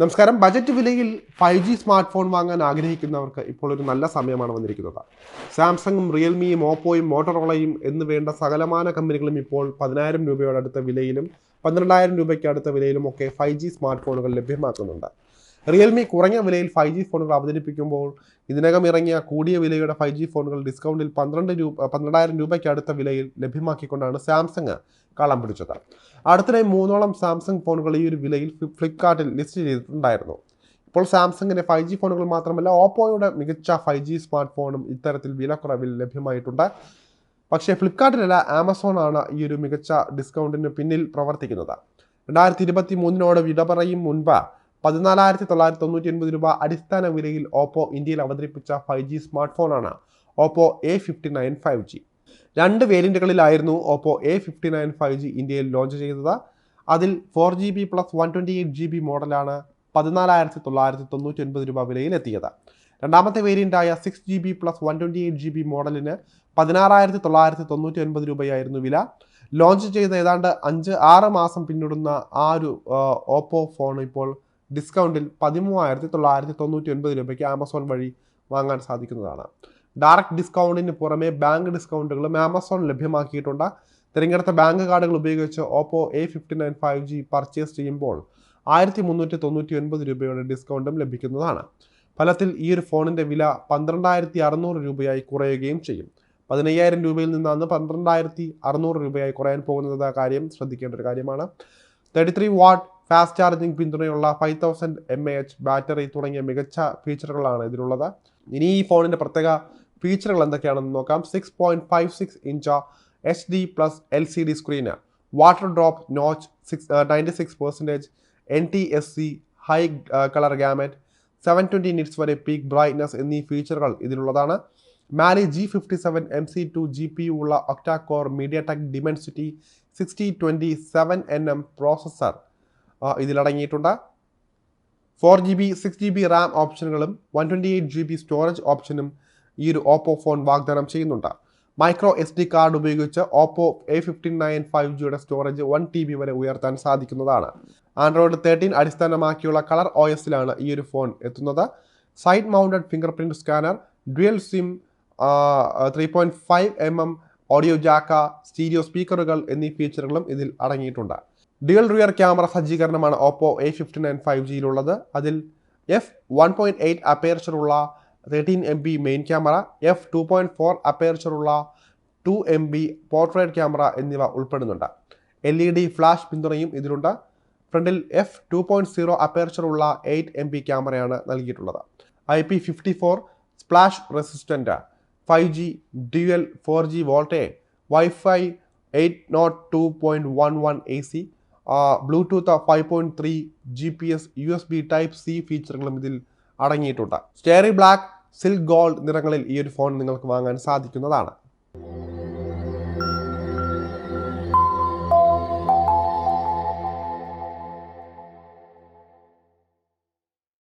നമസ്കാരം. ബജറ്റ് വിലയിൽ five G smart phone വാങ്ങാൻ ആഗ്രഹിക്കുന്നവർക്ക് ഇപ്പോൾ ഒരു നല്ല സമയമാണ് വന്നിരിക്കുന്നത്. സാംസങ്ങും റിയൽമിയും ഓപ്പോയും മോട്ടറോളയും എന്ന് വേണ്ട സകലമാന കമ്പനികളും ഇപ്പോൾ പതിനായിരം രൂപയോടടുത്ത വിലയിലും പന്ത്രണ്ടായിരം രൂപയ്ക്ക് അടുത്ത വിലയിലും ഒക്കെ ഫൈവ് ജി സ്മാർട്ട് ഫോണുകൾ ലഭ്യമാക്കുന്നുണ്ട്. റിയൽമി കുറഞ്ഞ വിലയിൽ ഫൈവ് ജി ഫോണുകൾ അവതരിപ്പിക്കുമ്പോൾ ഇതിനകം ഇറങ്ങിയ കൂടിയ വിലയുടെ ഫൈവ് ജി ഫോണുകൾ ഡിസ്കൗണ്ടിൽ പന്ത്രണ്ട് രൂപ പന്ത്രണ്ടായിരം രൂപയ്ക്ക് അടുത്ത വിലയിൽ ലഭ്യമാക്കിക്കൊണ്ടാണ് സാംസങ് കളം പിടിച്ചത്. അടുത്തിടെ മൂന്നോളം സാംസങ് ഫോണുകൾ ഈ ഒരു വിലയിൽ ഫ്ലിപ്കാർട്ടിൽ ലിസ്റ്റ് ചെയ്തിട്ടുണ്ടായിരുന്നു. ഇപ്പോൾ സാംസങ്ങിന്റെ ഫൈവ് ജി ഫോണുകൾ മാത്രമല്ല ഓപ്പോയുടെ മികച്ച ഫൈവ് ജി സ്മാർട്ട് ഫോണും ഇത്തരത്തിൽ വിലക്കുറവിൽ ലഭ്യമായിട്ടുണ്ട്. പക്ഷേ ഫ്ലിപ്കാർട്ടിലല്ല ആമസോൺ ആണ് ഈ ഒരു മികച്ച ഡിസ്കൗണ്ടിന് പിന്നിൽ പ്രവർത്തിക്കുന്നത്. രണ്ടായിരത്തി ഇരുപത്തി മൂന്നിനോട് വിട പറയും മുൻപ് പതിനാലായിരത്തി തൊള്ളായിരത്തി തൊണ്ണൂറ്റി ഒൻപത് രൂപ അടിസ്ഥാന വിലയിൽ ഓപ്പോ ഇന്ത്യയിൽ അവതരിപ്പിച്ച ഫൈവ് ജി സ്മാർട്ട് ഫോണാണ് Oppo A fifty nine five G രണ്ട് വേരിയന്റുകളിലായിരുന്നു Oppo A fifty nine five G ഇന്ത്യയിൽ ലോഞ്ച് ചെയ്തത്. അതിൽ four G B plus one twenty eight G B മോഡലാണ് പതിനാലായിരത്തി തൊള്ളായിരത്തി തൊണ്ണൂറ്റി ഒൻപത് രൂപ വിലയിൽ എത്തിയത് രണ്ടാമത്തെ വേരിയന്റായ six G B plus one twenty eight G B മോഡലിന് പതിനാറായിരത്തി തൊള്ളായിരത്തി തൊണ്ണൂറ്റി ഒൻപത് രൂപയായിരുന്നു വില. ലോഞ്ച് ചെയ്ത ഏതാണ്ട് അഞ്ച് ആറ് മാസം പിന്നിടുന്ന ആ ഒരു ഓപ്പോ ഫോൺ ഇപ്പോൾ ഡിസ്കൗണ്ടിൽ പതിമൂവായിരത്തി തൊള്ളായിരത്തി തൊണ്ണൂറ്റി ഒൻപത് രൂപയ്ക്ക് ആമസോൺ വഴി വാങ്ങാൻ സാധിക്കുന്നതാണ്. ഡയറക്റ്റ് ഡിസ്കൗണ്ടിന് പുറമെ ബാങ്ക് ഡിസ്കൗണ്ടുകളും ആമസോൺ ലഭ്യമാക്കിയിട്ടുണ്ട്. തിരഞ്ഞെടുത്ത ബാങ്ക് കാർഡുകൾ ഉപയോഗിച്ച് Oppo A fifty nine five G purchase ചെയ്യുമ്പോൾ ആയിരത്തി മുന്നൂറ്റി തൊണ്ണൂറ്റി ഒൻപത് രൂപയുടെ ഡിസ്കൗണ്ടും ലഭിക്കുന്നതാണ്. ഫലത്തിൽ ഈ ഒരു ഫോണിന്റെ വില പന്ത്രണ്ടായിരത്തി അറുന്നൂറ് രൂപയായി കുറയുകയും ചെയ്യും. പതിനയ്യായിരം രൂപയിൽ നിന്നാണ് പന്ത്രണ്ടായിരത്തി അറുന്നൂറ് രൂപയായി കുറയാൻ പോകുന്നത് കാര്യം ശ്രദ്ധിക്കേണ്ട ഒരു കാര്യമാണ്. Thirty three watt fast charging പിന്തുണയുള്ള five thousand M A H battery തുടങ്ങിയ മികച്ച ഫീച്ചറുകളാണ് ഇതിലുള്ളത്. ഇനി ഈ ഫോണിന്റെ പ്രത്യേക ഫീച്ചറുകൾ എന്തൊക്കെയാണെന്ന് നോക്കാം. Six point five six inch H D plus L C D screen water drop notch six ninety six percentage N T S C high colour gamut seven twenty nits വരെ പീക്ക് ബ്രൈറ്റ്നസ് എന്നീ ഫീച്ചറുകൾ ഇതിലുള്ളതാണ്. Mali G fifty seven M C two G P U ഉള്ള octa core MediaTek Dimensity sixty twenty seven N M processor ഇതിലടങ്ങിയിട്ടുണ്ട്. Four G B six G B RAM ഓപ്ഷനുകളും one twenty eight G B storage ഓപ്ഷനും ഈ ഒരു Oppo phone വാഗ്ദാനം ചെയ്യുന്നുണ്ട്. Micro S D card ഉപയോഗിച്ച് Oppo A fifteen nine five ജിയുടെ storage one T B വരെ ഉയർത്താൻ സാധിക്കുന്നതാണ്. ആൻഡ്രോയിഡ് തേർട്ടീൻ അടിസ്ഥാനമാക്കിയുള്ള കളർ ഒ എസിലാണ് ഈ ഒരു ഫോൺ എത്തുന്നത്. Side mounted fingerprint scanner dual SIM three point five M M audio jack stereo സ്പീക്കറുകൾ എന്നീ ഫീച്ചറുകളും ഇതിൽ അടങ്ങിയിട്ടുണ്ട്. Dual rear camera സജ്ജീകരണമാണ് Oppo A fifty nine five ജിയിലുള്ളത് അതിൽ F one point eight അപ്പേർച്ചറുള്ള thirteen M B main camera F two point four അപ്പേർച്ചറുള്ള two M B portrait camera എന്നിവ ഉൾപ്പെടുന്നുണ്ട്. L E D flash പിന്തുണയും ഇതിലുണ്ട്. ഫ്രണ്ടിൽ എഫ് ടു പോയിന്റ് സീറോ അപ്പേർച്ചറുള്ള eight M B ക്യാമറയാണ് നൽകിയിട്ടുള്ളത്. I P fifty four splash resistant five G dual four G VoLTE wifi eight naught two point one one A C Bluetooth five point three G P S U S B type C ഫീച്ചറുകളും ഇതിൽ അടങ്ങിയിട്ടുണ്ട്. Starry black silk gold നിറങ്ങളിൽ ഈ ഒരു phone നിങ്ങൾക്ക് വാങ്ങാൻ സാധിക്കുന്നതാണ്.